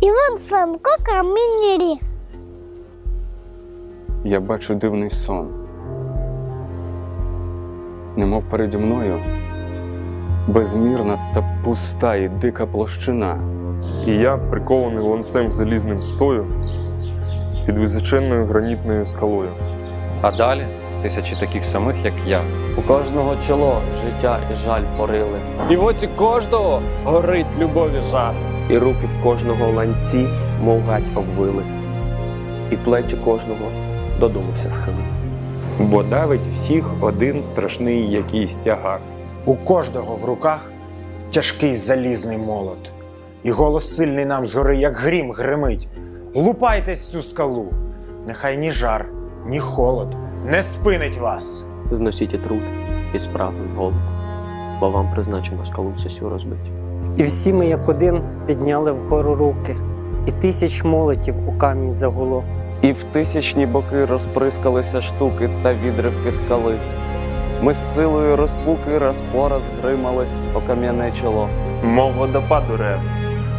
Іван Франко камінні ріг. Я бачу дивний сон. Немов переді мною безмірна та пуста і дика площина. І я, прикований ланцем залізним стою під височенною гранітною скалою. А далі тисячі таких самих, як я. У кожного чоло життя і жаль порили. І в оці кожного горить любові жар. І руки в кожного ланці, мов гать обвили, і плечі кожного додумався схилив. бо давить всіх один страшний якийсь тягар. У кожного в руках тяжкий залізний молот, і голос сильний нам згори, як грім гримить. Лупайтесь цю скалу, нехай ні жар, ні холод не спинить вас. Зносіть і труд і справний голод, бо вам призначено скалу сесю розбить. І всі ми як один підняли вгору руки, і тисяч молотів у камінь загуло. І в тисячні боки розприскалися штуки та відривки скали. Ми з силою розпуки раз по раз гримали о кам'яне чоло. Мов водопаду рев,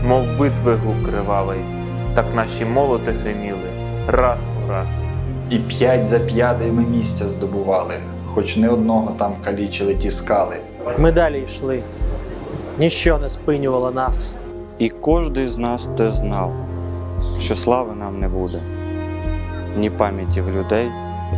мов битви гук кривавий, так наші молоти гриміли раз у раз. І п'ять за п'ятий ми місця здобували, хоч не одного там калічили ті скали. Ми далі йшли. Ніщо не спинювало нас. І кожний з нас те знав, що слави нам не буде, ні пам'яті в людей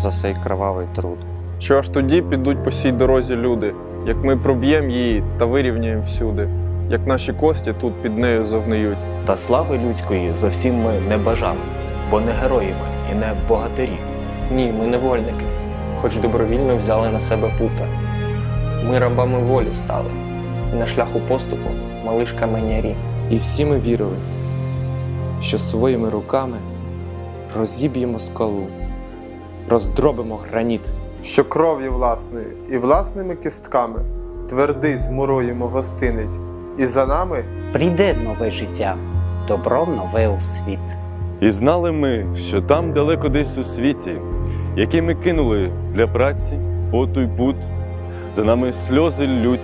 за цей кровавий труд. Що аж тоді підуть по сій дорозі люди, як ми проб'ємо її та вирівняємо всюди, як наші кості тут під нею загниють. Та слави людської зовсім ми не бажали, бо не герої ми і не богатирі. Ні, ми не вольники, хоч добровільно взяли на себе пута. Ми рабами волі стали, і на шляху поступу малиш каменярі. І всі ми вірили, що своїми руками розіб'ємо скалу, роздробимо граніт. що кров'ю власною і власними кістками твердий змуруємо гостинець, і за нами Прийде нове життя, добро нове у світ. І знали ми, що там далеко десь у світі, який ми кинули для праці, поту й пут, за нами сльози лють,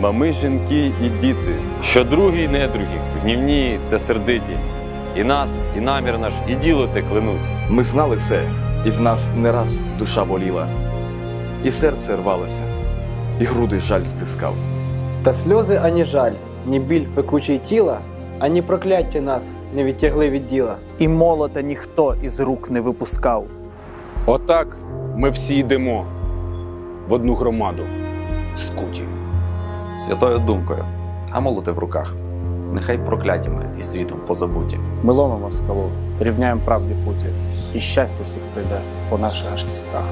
мами, жінки і діти, Що другі й недругі, гнівні та сердиті, і нас, і намір наш, і діло те клянуть. Ми знали це, і в нас не раз душа боліла, і серце рвалося, і груди жаль стискав. Та сльози ані жаль, ні біль пекучий тіла, ані прокляття нас не відтягли від діла. І молота ніхто із рук не випускав. Отак ми всі йдемо в одну громаду скуті. Святою думкою, а молоти в руках. Нехай проклятіми і світом позабуті. Ми ломимо скалу, рівняємо правді путі, і щастя всіх прийде по наших аж кістках.